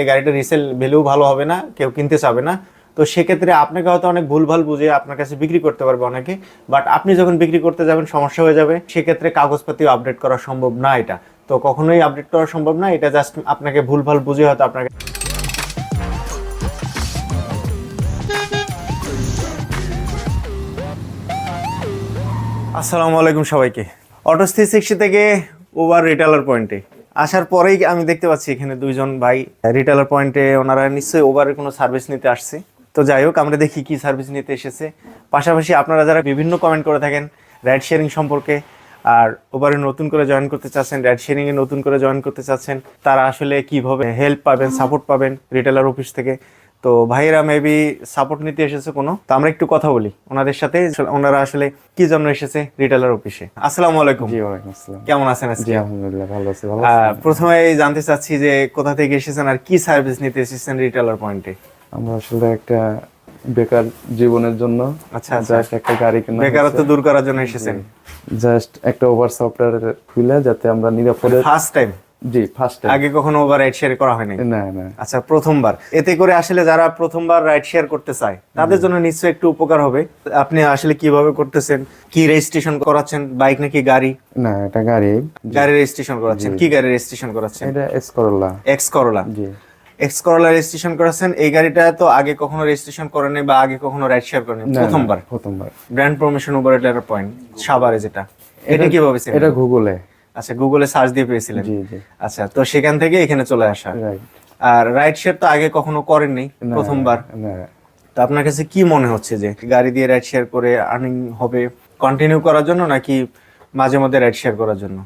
এই গাড়িটা resale value ভালো হবে না, কেউ কিনতে চাবে না। তো সেক্ষেত্রে আপনাকে হয়তো অনেক ভুলভাল বুঝে আপনার কাছে বিক্রি করতে পারবে অনেকে বাট আপনি যখন বিক্রি করতে যাবেন, সমস্যা হয়ে যাবে। সেক্ষেত্রে কাগজপাতিও আপডেট করা সম্ভব না এটা। তো কখনোই আপডেট করা সম্ভব না, এটা জাস্ট আপনাকে ভুলভাল বুঝে হয়তো আপনাকে আসসালামু আলাইকুম সবাইকে। অটো সিক্সটি থেকে ওভার রিটেলার পয়েন্টে আসার পরেই আমি দেখতে পাচ্ছি এখানে দুইজন ভাই রিটেলার পয়েন্টে ওনারা নিশ্চয়ই ওভারের কোনো সার্ভিস নিতে আসছে। তো যাই হোক, আমরা দেখি কি সার্ভিস নিতে এসেছে। পাশাপাশি আপনারা যারা বিভিন্ন কমেন্ট করে থাকেন রাইড শেয়ারিং সম্পর্কে, আর ওভারে নতুন করে জয়েন করতে চাচ্ছেন রাইড শেয়ারিংয়ে নতুন করে জয়েন করতে চাচ্ছেন, তারা আসলে কীভাবে হেল্প পাবেন সাপোর্ট পাবেন রিটেলার অফিস থেকে? তো ভাইয়েরা মেবি সাপোর্ট নিতে এসেছে কোনো? তো আমরা একটু কথা বলি ওনাদের সাথে। ওনারা আসলে কি জন্য এসেছে রিটেলার অফিসে আসসালামু আলাইকুম। জি ওয়ালাইকুম আসসালাম। কেমন আছেন আজকে? জি আলহামদুলিল্লাহ ভালো আছি। ভালো? প্রথমে জানতে চাচ্ছি যে কোথা থেকে এসেছেন আর কি সার্ভিস নিতে এসেছেন রিটেলার পয়েন্টে আমরা আসলে একটা বেকার জীবনের জন্য আচ্ছা, আচ্ছা। জাস্ট একটা গাড়ি কেনা বেকারত্ব দূর করার জন্য এসেছেন। জাস্ট একটা ওভার সফটওয়্যার খুলে যাতে আমরা নিরাপদে ফার্স্ট টাইম জি ফার্স্ট আগে কখনো ওভার রাইড শেয়ার করা হয়নি? না না। আচ্ছা প্রথমবার। এতে করে আসলে যারা প্রথমবার রাইড শেয়ার করতে চায় তাদের জন্য নিশ্চয়ই একটু উপকার হবে। আপনি আসলে কীভাবে করতেছেন? কি রেজিস্ট্রেশন করাচ্ছেন? বাইক নাকি গাড়ি? না এটা গাড়ি। গাড়ি রেজিস্ট্রেশন করাচ্ছেন। কি গাড়ি রেজিস্ট্রেশন করাচ্ছেন? এটা S corolla X corolla G. X corolla registration করাচ্ছেন। এই গাড়িটা তো আগে কখনো রেজিস্ট্রেশন করেনি বা আগে কখনো রাইড শেয়ার করেনি প্রথমবার? প্রথমবার। ব্র্যান্ড প্রমোশন উবার পয়েন্ট সাভারে যেটা। এটা কীভাবে? এটা গুগলে আচ্ছা গুগলে সার্চ দিয়ে পেয়েছিলেন। আচ্ছা তো সেখান থেকে এখানে চলে আসা। আর রাইড শেয়ার তো আগে কখনো করেননি প্রথমবার। তো আপনার কাছে কি মনে হচ্ছে যে গাড়ি দিয়ে রাইড শেয়ার করে আর্নিং হবে কন্টিনিউ করার জন্য নাকি মাঝে মধ্যে রাইড শেয়ার করার জন্য?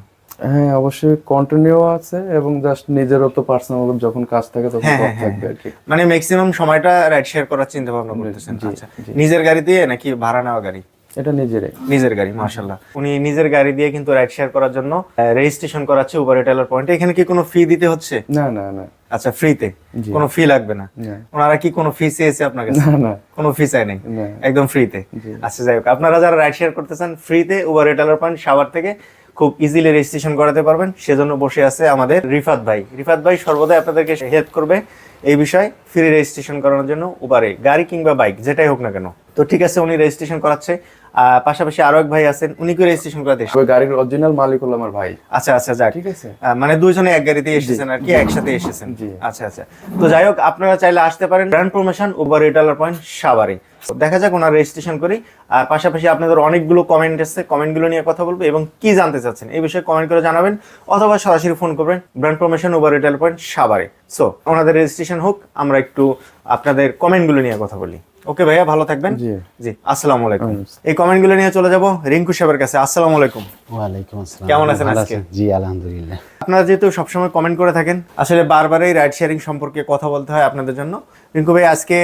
হ্যাঁ অবশ্যই কন্টিনিউ আছে এবং জাস্ট নিজেরও তো পার্সোনাল যখন কাজ থাকে তখন হ্যাঁ, কম হ্যাঁ, থাকবে আর কি। মানে ম্যাক্সিমাম সময়টা রাইড শেয়ার করার চিন্তা ভাবনা করতেছেন। আচ্ছা নিজের গাড়ি দিয়ে নাকি ভাড়া নেওয়া গাড়ি? এটা নিজেরই। নিজের গাড়ি মার্শাল্লাহ উনি নিজের গাড়ি দিয়ে কিন্তু রাইড শেয়ার করার জন্য রেজিস্ট্রেশন করাচ্ছে উবার পয়েন্টে এখানে কি কোনো ফি দিতে হচ্ছে? না না না। আচ্ছা ফ্রিতে কোনো ফি লাগবে না? ওনারা কি কোনো ফি চেয়েছে আপনার কাছে? না না। কোনো ফি চাই নাই? একদম ফ্রিতে আচ্ছা যাই হোক। আপনারা যারা রাইড শেয়ার করতে চান ফ্রিতে উবার পয়েন্ট সাভার থেকে খুব ইজিলি রেজিস্ট্রেশন করাতে পারবেন। সেজন্য বসে আছে আমাদের রিফাত ভাই। রিফাত ভাই সর্বদাই আপনাদেরকে হেল্প করবে এই বিষয়ে ফ্রি রেজিস্ট্রেশন করানোর জন্য উবারে গাড়ি কিংবা বাইক যেটাই হোক না কেন। তো ঠিক আছে উনি রেজিস্ট্রেশন করাচ্ছে। পাশাপাশি আরও এক ভাই আছেন উনি কি রেজিস্ট্রেশন এসেছেন? ওই গাড়ির অরিজিনাল মালিক হলো আমার ভাই। আচ্ছা আচ্ছা যাক। ঠিক আছে। মানে দুইজনে এক গাড়িতে এসেছেন আর কি একসাথে এসেছেন। জি। আচ্ছা আচ্ছা। তো যাই হোক আপনারা চাইলে আসতে পারেন brand promotion over retailer point সাভারে তো দেখা যাক ওনার রেজিস্ট্রেশন করি। আর পাশাপাশি আপনাদের অনেকগুলো কমেন্ট এসছে কমেন্টগুলো নিয়ে কথা বলব এবং কি জানতে চাচ্ছেন এই বিষয়ে কমেন্ট করে জানাবেন অথবা সরাসরি ফোন করবেন brand promotion over retail point সাভারে সো ওনাদের রেজিস্ট্রেশন হোক আমরা একটু আপনাদের কমেন্টগুলো নিয়ে কথা বলি। ওকে ভাইয়া ভালো থাকবেন। জি। জি আসসালামু আলাইকুম। এই কমেন্টগুলো নিয়ে চলে যাব রিঙ্কু সাহেবের কাছে। আসসালামু আলাইকুম। ওয়ালাইকুম আসসালাম। কেমন আছেন আজকে? জি আলহামদুলিল্লাহ। আপনারা যেহেতু সবসময় কমেন্ট করে থাকেন আসলে বারবারই রাইড শেয়ারিং সম্পর্কে কথা বলতে হয় আপনাদের জন্য। রিঙ্কু ভাই আজকে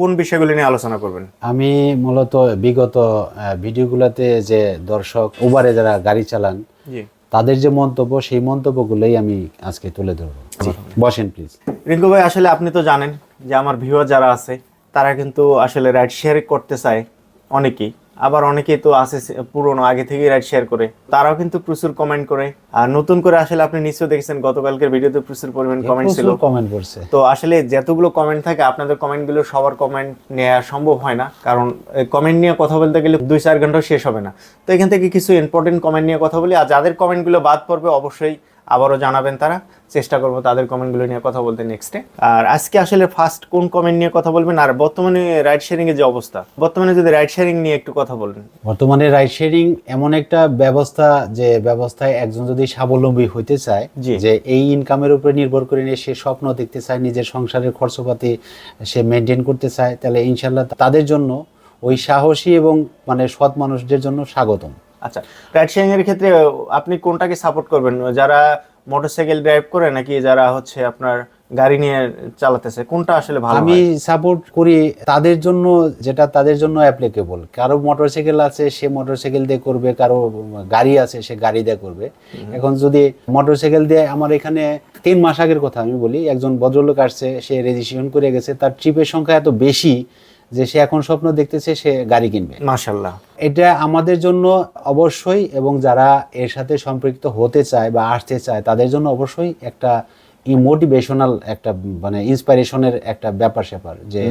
কোন বিষয়গুলো নিয়ে আলোচনা করবেন? আমি মূলত বিগত আহ, ভিডিওগুলোতে যে দর্শক উবারে যারা গাড়ি চালান জি। তাদের যে মন্তব্য সেই মন্তব্যগুলোই আমি আজকে তুলে ধরবো। জি, বসেন প্লিজ রিঙ্কু ভাই আসলে আপনি তো জানেন যে আমার ভিউয়ার যারা আছে তারা কিন্তু আসলে রাইড শেয়ার করতে চায় অনেকেই। আবার অনেকেই তো আছে পুরনো আগে থেকেই রাইড শেয়ার করে। তারাও কিন্তু প্রচুর কমেন্ট করে। আর নতুন করে আসলে আপনি নিশ্চয়ই দেখেছেন গতকালকের ভিডিওতে প্রচুর পরিমাণ কমেন্ট ছিল। কমেন্ট করছে তো আসলে যতগুলো কমেন্ট থাকে আপনাদের কমেন্টগুলো সবার কমেন্ট নেওয়া সম্ভব হয় না। কারণ কমেন্ট নিয়ে কথা বলতে গেলে দুই চার ঘণ্টা শেষ হবে না। তো এখান থেকে কিছু ইম্পর্টেন্ট কমেন্ট নিয়ে কথা বলি। আর যাদের কমেন্টগুলো বাদ পড়বে অবশ্যই আবারও জানাবেন তারা। চেষ্টা করব তাদের কমেন্টগুলো নিয়ে কথা বলতে নেক্সটে আর আজকে আসলে ফার্স্ট কোন কমেন্ট নিয়ে কথা বলবেন? আর বর্তমানে রাইড শেয়ারিং এর যে অবস্থা বর্তমানে যদি রাইড শেয়ারিং নিয়ে একটু কথা বলেন। বর্তমানে রাইড শেয়ারিং এমন একটা ব্যবস্থা যে ব্যবস্থায় একজন যদি স্বাবলম্বী হইতে চায়। যে এই ইনকামের উপরে নির্ভর করে নিয়ে সে স্বপ্ন দেখতে চায় নিজের সংসারের খরচপাতি সে মেনটেন করতে চায় তাহলে ইনশাল্লাহ তাদের জন্য ওই সাহসী এবং মানে সৎ মানুষদের জন্য স্বাগতম। আচ্ছা রাইড শেয়ারিং এর ক্ষেত্রে আপনি কোনটাকে সাপোর্ট করবেন? যারা মোটরসাইকেল ড্রাইভ করে নাকি যারা হচ্ছে আপনার গাড়ি নিয়ে চালাতেছে কোনটা আসলে ভালো আমি সাপোর্ট করি তাদের জন্য যেটা তাদের জন্য অ্যাপ্লিকেবল কারও মোটরসাইকেল আছে সে মোটরসাইকেল দিয়ে করবে কারও গাড়ি আছে সে গাড়ি দিয়ে করবে। এখন যদি মোটরসাইকেল দিয়ে আমার এখানে তিন মাস আগের কথা আমি বলি একজন ভদ্রলোক আসছে সে রেজিস্ট্রেশন করে গেছে তার ট্রিপের সংখ্যা এত বেশি যে সে এখন স্বপ্ন দেখতেছে সে গাড়ি কিনবে। মাসাল্লাহ এটা আমাদের জন্য অবশ্যই এবং যারা এর সাথে সম্পৃক্ত হতে চায় বা আসতে চায় তাদের জন্য অবশ্যই একটা ইমোটিভেশনাল মোটিভেশনাল একটা মানে ইন্সপাইরেশনের একটা ব্যাপার স্যাপার যে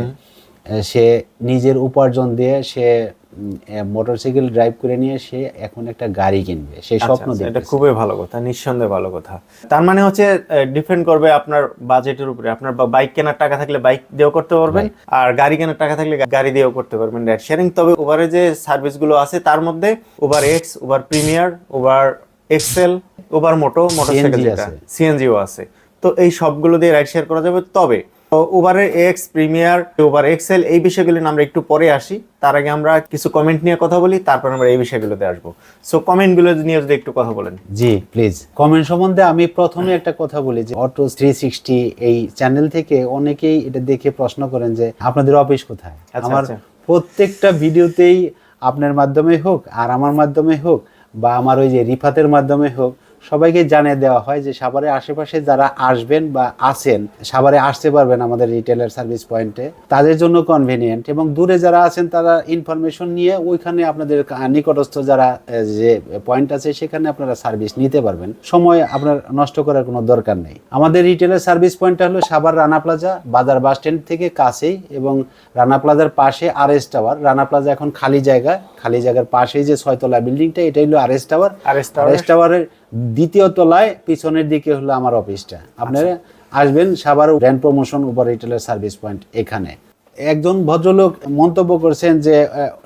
সে নিজের উপার্জন দিয়ে সে মোটরসাইকেল ড্রাইভ করে নিয়ে সে এখন একটা গাড়ি কিনবে। সেই আচ্ছা, স্বপ্ন আচ্ছা, এটা খুবই ভালো কথা নিঃসন্দেহে ভালো কথা। তার মানে হচ্ছে ডিপেন্ড করবে আপনার বাজেটের উপরে। আপনার বাইক কেনার টাকা থাকলে বাইক দিয়েও করতে পারবেন আর গাড়ি কেনার টাকা থাকলে গাড়ি দিয়েও করতে পারবেন। রাইড শেয়ারিং তবে উবারে যে সার্ভিসগুলো আছে তার মধ্যে Uber X Uber Premier Uber XL Uber Moto motorcycle. সিএনজিও আছে। তো এই সবগুলো দিয়ে রাইড শেয়ার করা যাবে। তবে উবারের এক্স প্রিমিয়ার উবার এক্সেল এই বিষয়গুলো নিয়ে আমরা একটু পরে আসি। তার আগে আমরা কিছু কমেন্ট নিয়ে কথা বলি তারপর আমরা এই বিষয়গুলোতে আসব। সো কমেন্টগুলো নিয়ে যদি একটু কথা বলেন। জি প্লিজ কমেন্ট সম্বন্ধে আমি প্রথমে একটা কথা বলি যে অটো থ্রি সিক্সটি এই চ্যানেল থেকে অনেকেই এটা দেখে প্রশ্ন করেন যে আপনাদের অফিস কোথায়? আচ্ছা, আমার আচ্ছা। প্রত্যেকটা ভিডিওতেই আপনার মাধ্যমে হোক আর আমার মাধ্যমে হোক বা আমার ওই যে রিফাতের মাধ্যমে হোক সবাইকে জানিয়ে দেওয়া হয় যে সাভারের আশেপাশে যারা আসবেন বা আছেন সাভারে আসতে পারবেন আমাদের রিটেলার সার্ভিস পয়েন্টে তাদের জন্য কনভেনিয়েন্ট এবং দূরে যারা আছেন তারা ইনফরমেশন নিয়ে ওইখানে আপনাদের নিকটস্থ যারা যে পয়েন্ট আছে সেখানে আপনারা সার্ভিস নিতে পারবেন। সময় আপনার নষ্ট করার কোনো দরকার নেই। আমাদের রিটেলার সার্ভিস পয়েন্টটা হলো সাভার রানা প্লাজা বাজার বাস স্ট্যান্ড থেকে কাছেই এবং রানা প্লাজার পাশে R S tower Rana plaza এখন খালি জায়গা খালি জায়গার পাশেই যে ছয়তলা বিল্ডিংটা এটা হলো R S Tower R S টাওয়ারের দ্বিতীয় তলায় পিছনের দিকে হলো আমার অফিসটা। আপনারা আসবেন Savar brand promotion Uber retailer service point এখানে। একজন ভদ্রলোক মন্তব্য করছেন যে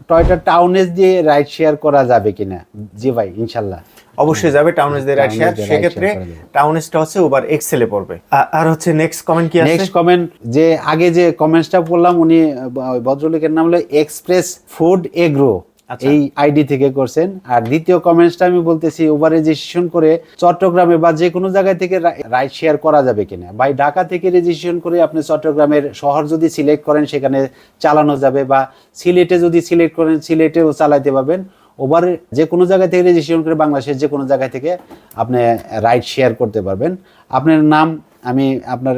টয়টা টাউনেস দিয়ে রাইড শেয়ার করা যাবে কিনা? জি ভাই ইনশাল্লাহ। অবশ্যই যাবে টাউনেস দিয়ে রাইড শেয়ার সেক্ষেত্রে টাউনেসটা হচ্ছে উবার এক্সেলে পড়বে। আর হচ্ছে নেক্সট কমেন্ট কি আছে? নেক্সট কমেন্ট যে আগে যে কমেন্টসটা পড়লাম উনি ভদ্রলোকের নাম হলো এক্সপ্রেস ফুড এগ্রো আচ্ছা। এই আইডি থেকে করছেন। আর দ্বিতীয় কমেন্টসটা আমি বলতেছি ওভার রেজিস্ট্রেশন করে চট্টগ্রামে বা যে কোনো জায়গায় থেকে রাইড শেয়ার করা যাবে কিনা। ভাই ঢাকা থেকে রেজিস্ট্রেশন করে আপনি চট্টগ্রামের শহর যদি সিলেক্ট করেন, সেখানে চালানো যাবে বা সিলেটে যদি সিলেক্ট করেন, সিলেটেও চালাতে পারবেন। ওভার যে কোনো জায়গা থেকে রেজিস্ট্রেশন করে বাংলাদেশের যে কোনো জায়গা থেকে আপনি রাইড শেয়ার করতে পারবেন। আপনার নাম আমি আপনার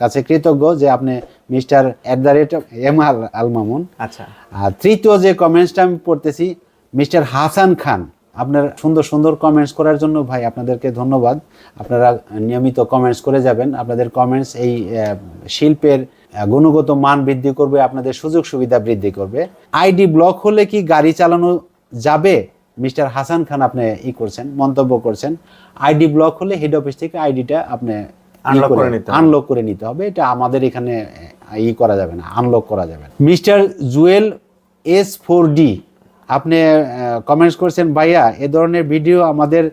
কাছে কৃতজ্ঞ যে আপনি mister at the rate M Al Al Mamun আচ্ছা। আর তৃতীয় যে কমেন্টসটা আমি পড়তেছি মিস্টার হাসান খান আপনার সুন্দর সুন্দর কমেন্টস করার জন্য ভাই আপনাদেরকে ধন্যবাদ। আপনারা নিয়মিত কমেন্টস করে যাবেন। আপনাদের কমেন্টস এই শিল্পের গুণগত মান বৃদ্ধি করবে আপনাদের সুযোগ সুবিধা বৃদ্ধি করবে। আইডি ব্লক হলে কি গাড়ি চালানো যাবে? মিস্টার হাসান খান আপনি ই করছেন মন্তব্য করছেন। আইডি ব্লক হলে হেড অফিস থেকে আইডিটা আপনি Unlock করে নিতে আনলক করে নিতে হবে। এটা আমাদের এখানে ই করা যাবে না। আনলক করা যাবে না। Mister Jewel S four D আপনি কমেন্টস করছেন ভাইয়া এ ধরনের ভিডিও আমাদের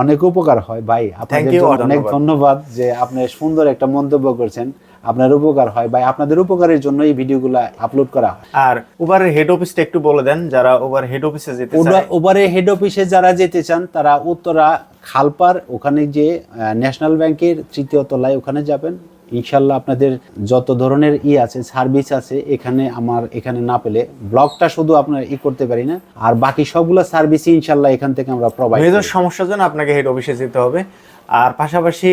অনেক উপকার হয়। ভাই আপনাকে অনেক। ধন্যবাদ যে আপনি সুন্দর একটা মন্তব্য করছেন। আপনার উপকার হয় ভাই আপনাদের উপকারের জন্য এই ভিডিওগুলো আপলোড করা হয়। আর উবারের হেড অফিসটা একটু বলে দেন যারা উবার হেড অফিসে যেতে চায়। ওভারে হেড অফিসে যারা যেতে চান তারা উত্তরা খালপার ওখানে যে ন্যাশনাল ব্যাংকের তৃতীয় তলায় ওখানে যাবেন। ইনশাল্লাহ আপনাদের যত ধরনের ই আছে সার্ভিস আছে এখানে আমার এখানে না পেলে ব্লগটা শুধু আপনার ই করতে পারি না। আর বাকি সবগুলো সার্ভিসই ইনশাল্লাহ এখান থেকে আমরা প্রোভাইড মেজর সমস্যার জন্য আপনাকে হেড অফিসে যেতে হবে। আর পাশাপাশি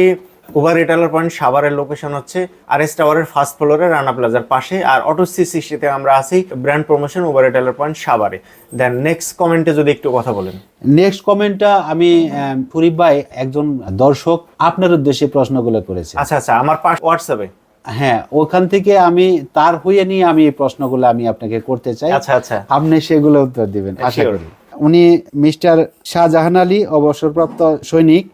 উবার রিটেলার পয়েন্ট সাভারের লোকেশন হচ্ছে আর এস টাওয়ারের ফার্স্ট ফ্লোরে রানা প্লাজার পাশে আর অটো সি সিক্সটিতে আমরা আছি brand promotion Uber retailer point সাভারে দেন নেক্সট কমেন্টে যদি একটু কথা বলেন। নেক্সট কমেন্টটা আমি ফুরিব ভাই একজন দর্শক আপনার উদ্দেশ্যে প্রশ্নগুলো করেছে। আচ্ছা আচ্ছা আমার পাশ হোয়াটসঅ্যাপে হ্যাঁ ওখান থেকে আমি তার হয়ে নিয়ে আমি এই প্রশ্নগুলো আমি আপনাকে করতে চাই। আচ্ছা আচ্ছা। আপনি সেগুলো উত্তর দিবেন আশা. করি। উনি মিস্টার শাহজাহান আলী অবসরপ্রাপ্ত সৈনিক।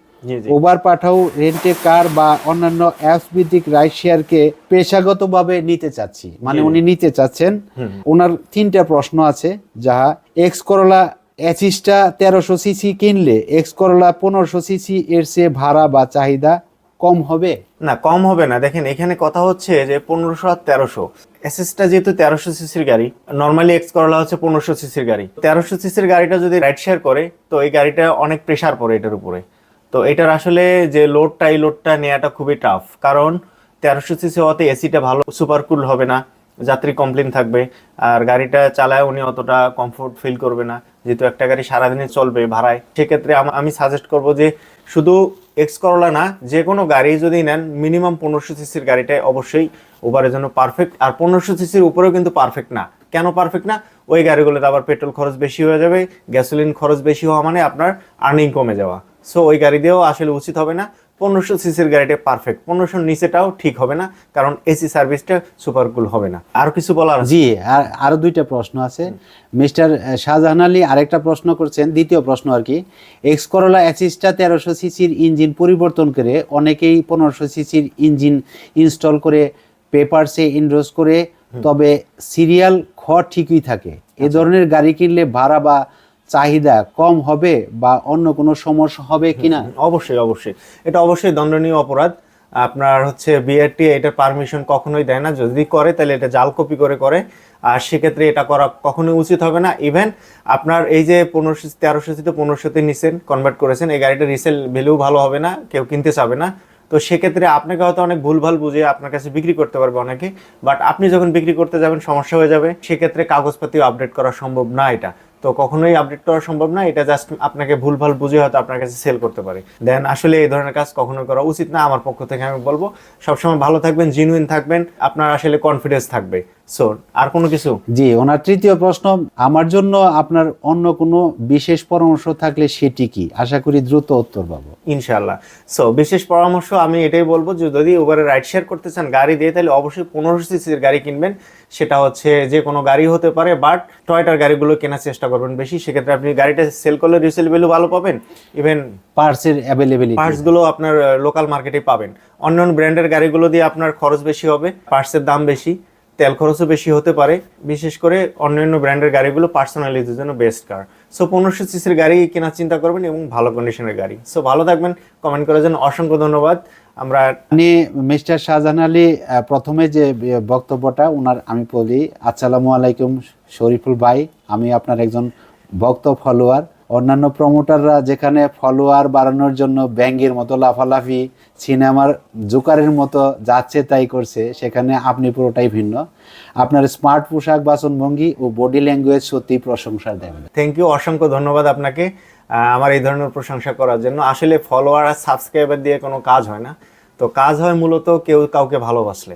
ওভার পাঠাও রেন্টে কার বা অন্যান্য অ্যাপস ভিত্তিক রাইড শেয়ারকে পেশাগতভাবে নিতে চাচ্ছি। মানে। উনি নিতে চাচ্ছেন। ওনার তিনটা প্রশ্ন আছে যাহা এক্স করলা অ্যাচিসটা তেরোশো সিসি কিনলে এক্স করলা পনেরোশো সিসি এর চেয়ে ভাড়া বা চাহিদা কম হবে? না কম হবে না। দেখেন এখানে কথা হচ্ছে যে পনেরোশো আর তেরোশো। এসএসটা যেহেতু তেরোশো সিসির গাড়ি নর্মালি এক্স করলা হচ্ছে পনেরোশো সিসির গাড়ি। তেরোশো সিসির গাড়িটা যদি রাইড শেয়ার করে তো এই গাড়িটা অনেক প্রেশার পড়ে এটার উপরে। তো এটার আসলে যে লোডটা এই লোডটা নেওয়াটা খুবই টাফ কারণ তেরোশো সিসি হওয়াতে এসিটা ভালো সুপার কুল হবে না, যাত্রী কমপ্লেন থাকবে। আর গাড়িটা চালায় উনি অতটা কমফোর্ট ফিল করবে না। যেহেতু একটা গাড়ি সারাদিনে চলবে ভাড়ায়। সেক্ষেত্রে আমি সাজেস্ট করব যে শুধু এক্স করলা না, যে কোনো গাড়ি যদি নেন মিনিমাম পনেরোশো সিসির গাড়িটাই অবশ্যই ওভারের জন্য পারফেক্ট আর পনেরোশো সিসির উপরেও কিন্তু পারফেক্ট না। কেন পারফেক্ট না? ওই গাড়িগুলোতে আবার পেট্রোল খরচ বেশি হয়ে যাবে গ্যাসোলিন খরচ বেশি হওয়া মানে আপনার আর্নিং কমে যাওয়া। সো ওই গাড়ি দিয়েও আসলে উচিত হবে না। পনেরোশো সিসির গাড়িটা পারফেক্ট পনেরোশোর নিচেটাও ঠিক হবে না কারণ এসি সার্ভিসটা সুপার কুল হবে না। আর কিছু বলার জি আর আরও দুইটা প্রশ্ন আছে। মিস্টার শাহজাহান আলী আরেকটা প্রশ্ন করছেন দ্বিতীয় প্রশ্ন আর কি। এক্স করোলা অ্যাসিস্টা তেরোশো সিসির ইঞ্জিন পরিবর্তন করে অনেকেই পনেরোশো সিসির ইঞ্জিন ইনস্টল করে পেপারসে ইনরোজ করে তবে সিরিয়াল খ ঠিকই থাকে। এ ধরনের গাড়ি কিনলে ভাড়া বা চাহিদা কম হবে বা অন্য কোনো সমস্যা হবে কিনা? অবশ্যই অবশ্যই। এটা অবশ্যই দণ্ডনীয় অপরাধ। আপনার হচ্ছে বিআরটি এটার পারমিশন কখনোই দেয় না। যদি করে তাহলে এটা জাল কপি করে করে। আর সেক্ষেত্রে এটা করা কখনোই উচিত হবে না। ইভেন আপনার এই যে পনেরোশো তেরোশো থেকে পনেরোশোতে নিছেন কনভার্ট করেছেন এই গাড়িটা রিসেল ভ্যালু ভালো হবে না কেউ কিনতে চাবে না। তো সেক্ষেত্রে আপনাকে হয়তো অনেক ভুলভাল বুঝিয়ে আপনার কাছে বিক্রি করতে পারবে অনেকে। বাট আপনি যখন বিক্রি করতে যাবেন সমস্যা হয়ে যাবে। সেক্ষেত্রে কাগজপাতিও আপডেট করা সম্ভব না এটা। তো কখনোই আপডেট করা সম্ভব না। এটা জাস্ট আপনাকে ভুলভাল বুঝে হয়তো আপনার কাছে সেল করতে পারে। দেন আসলে এই ধরনের কাজ কখনোই করা উচিত না। আমার পক্ষ থেকে আমি বলব, সবসময় ভালো থাকবেন জিনুইন থাকবেন। আপনার আসলে কনফিডেন্স থাকবে। সো আর কোনো কিছু? জি ওনার তৃতীয় প্রশ্ন আমার জন্য আপনার অন্য কোনো বিশেষ পরামর্শ থাকলে সেটি কি? আশা করি দ্রুত উত্তর পাবো। ইনশাল্লাহ সো বিশেষ পরামর্শ আমি এটাই বলব যে যদি উবারে রাইড শেয়ার করতে চান গাড়ি দিয়ে তাহলে অবশ্যই পনেরোশো সিসির গাড়ি কিনবেন। সেটা হচ্ছে যে কোনো গাড়ি হতে পারে বাট টয়টার গাড়িগুলো কেনার চেষ্টা করবেন বেশি। সেক্ষেত্রে আপনি গাড়িটা সেল করলে রিসেল ভ্যালু ভালো পাবেন। ইভেন পার্সের অ্যাভেলেবিলিটি পার্টসগুলো আপনার লোকাল মার্কেটে পাবেন। অন্যান্য ব্র্যান্ডের গাড়িগুলো দিয়ে আপনার খরচ বেশি হবে পার্টসের দাম বেশি। তেল খরচও বেশি হতে পারে, বিশেষ করে অন্যান্য ব্র্যান্ডের গাড়িগুলো পার্সোনাল ইউজের জন্য বেস্ট কার সো পনেরোশো সিসির গাড়ি কেনার চিন্তা করবেন এবং ভালো কন্ডিশনের গাড়ি। সো ভালো থাকবেন কমেন্ট করার জন্য অসংখ্য ধন্যবাদ। আমরা আপনি মিস্টার শাহজাহান আলী প্রথমে যে বক্তব্যটা ওনার আমি বলি, আসসালামু আলাইকুম শরীফুল ভাই, আমি আপনার একজন ভক্ত ফলোয়ার অন্যান্য প্রমোটাররা যেখানে ফলোয়ার বাড়ানোর জন্য ব্যাঙ্গের মতো লাফালাফি সিনেমার জোকারের মতো যাচ্ছে তাই করছে, সেখানে আপনি পুরোটাই ভিন্ন। আপনার স্মার্ট পোশাক, বাসনভঙ্গি ও বডি ল্যাঙ্গুয়েজ সত্যি প্রশংসার দেবেন থ্যাংক ইউ অসংখ্য ধন্যবাদ আপনাকে। আমার এই ধরনের প্রশংসা করার জন্য। আসলে ফলোয়ার আর সাবস্ক্রাইবার দিয়ে কোনো কাজ হয় না। তো কাজ হয় মূলত কেউ কাউকে ভালোবাসলে।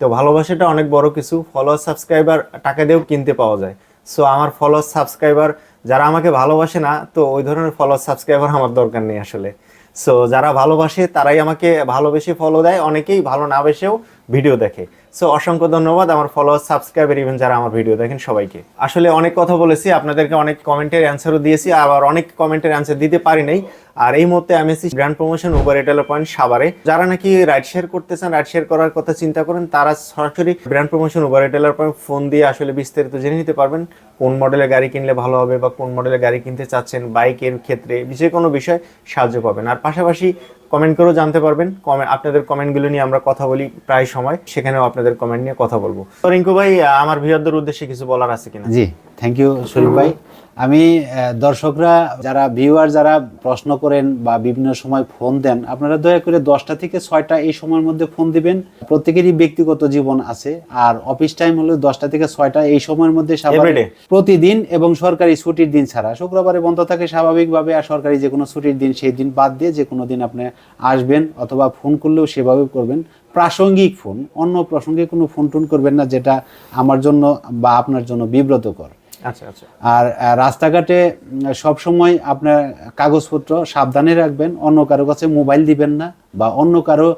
তো ভালোবাসাটা অনেক বড় কিছু। ফলোয়ার সাবস্ক্রাইবার টাকা দিয়েও কিনতে পাওয়া যায়। সো আমার ফলোয়ার সাবস্ক্রাইবার যারা আমাকে ভালোবাসে না, তো ওই ধরনের ফলো সাবস্ক্রাইবার আমার দরকার নেই আসলে। সো যারা ভালোবাসে, তারাই আমাকে ভালোবেসে ফলো দেয়, অনেকেই ভালো না বেসেও ভিডিও দেখে। সো অসংখ্য ধন্যবাদ আমার ফলোয়ার সাবস্ক্রাইবার ইভেন যারা আমার ভিডিও দেখেন সবাইকে। আসলে অনেক কথা বলেছি, আপনাদেরকে অনেক কমেন্টের অ্যান্সারও দিয়েছি, আবার অনেক কমেন্টের অ্যান্সার দিতে পারি নাই। আর এই মুহূর্তে আমি আছি brand promotion Uber retailer point সাভারে। যারা নাকি রাইড শেয়ার করতে চান রাইড শেয়ার করার কথা চিন্তা করেন, তারা সরাসরি brand promotion Uber retailer point phone দিয়ে আসলে বিস্তারিত জেনে নিতে পারবেন, কোন মডেলের গাড়ি কিনলে ভালো হবে বা কোন মডেলের গাড়ি কিনতে চাচ্ছেন বাইকের ক্ষেত্রে যে কোনো বিষয় সাহায্য পাবেন। আর পাশাপাশি কমেন্ট করেও জানতে পারবেন কমে আপনাদের কমেন্টগুলো নিয়ে আমরা কথা বলি প্রায় সময়, সেখানেও আপনাদের কমেন্ট নিয়ে কথা বলব। তো রিঙ্কু ভাই আমার ভিউয়ারদের উদ্দেশ্যে কিছু বলার আছে কিনা? জি থ্যাংক ইউ শরীফ ভাই। আমি দর্শকরা যারা ভিউয়ার যারা প্রশ্ন করেন বা বিভিন্ন সময় ফোন দেন আপনারা দয়া করে দশটা থেকে ছয়টা এই সময়ের মধ্যে ফোন দিবেন। প্রত্যেকেরই ব্যক্তিগত জীবন আছে আর অফিস টাইম হলো দশটা থেকে ছয়টা এই সময়ের মধ্যে স্বাভাবিক- প্রতিদিন এবং সরকারি ছুটির দিন ছাড়া। শুক্রবারে বন্ধ থাকে স্বাভাবিকভাবে আর সরকারি যে কোনো ছুটির দিন সেই দিন বাদ দিয়ে যে কোনো দিন আপনি আসবেন অথবা ফোন করলেও সেভাবে করবেন। প্রাসঙ্গিক ফোন অন্য প্রসঙ্গে কোনো ফোন টোন করবেন না যেটা আমার জন্য বা আপনার জন্য বিব্রতকর। আর রাস্তাঘাটে সব সময় আপনার কাগজপত্র সাবধানে রাখবেন অন্য কারও কাছে মোবাইল দিবেন না বা অন্য কারও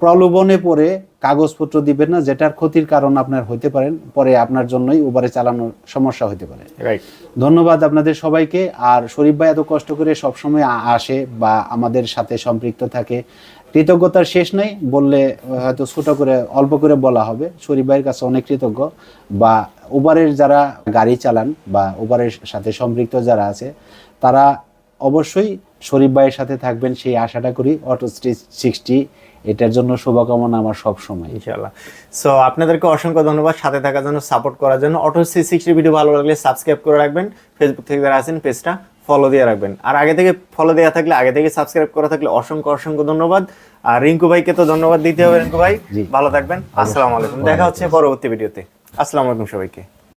প্রলোভনে পড়ে কাগজপত্র দিবেন না যেটার ক্ষতির কারণ আপনার হইতে পারেন পরে আপনার জন্যই উবারে চালানোর সমস্যা হতে পারে। ধন্যবাদ আপনাদের সবাইকে আর শরীফ ভাই এত কষ্ট করে সবসময় আসে বা আমাদের সাথে সম্পৃক্ত থাকে কৃতজ্ঞতার শেষ নেই, বললে হয়তো ছোট করে, অল্প করে বলা হবে। শরীফ ভাইয়ের কাছে অনেক কৃতজ্ঞ। বা উবারের যারা গাড়ি চালান বা উবারের সাথে সম্পৃক্ত যারা আছে, তারা অবশ্যই শরীফ ভাইয়ের সাথে থাকবেন। সেই আশাটা করি অটো সিক্সটি এটার জন্য শুভকামনা আমার সব সময় ইনশাআল্লাহ। সো আপনাদেরকে অসংখ্য ধন্যবাদ সাথে থাকার জন্য সাপোর্ট করার জন্য। অটো সি সিক্সটি ভিডিও ভালো লাগলে সাবস্ক্রাইব করে রাখবেন। ফেসবুক থেকে যারা আছেন পেজটা ফলো দিয়ে রাখবেন। আর আগে থেকে ফলো দেওয়া থাকলে আগে থেকে সাবস্ক্রাইব করা থাকলে অসংখ্য অসংখ্য ধন্যবাদ। আর রিঙ্কু ভাইকে তো ধন্যবাদ দিতে হবে রিঙ্কু ভাই। ভালো থাকবেন। আসসালামু আলাইকুম। দেখা হচ্ছে পরবর্তী ভিডিওতে। আসসালামু আলাইকুম সবাইকে।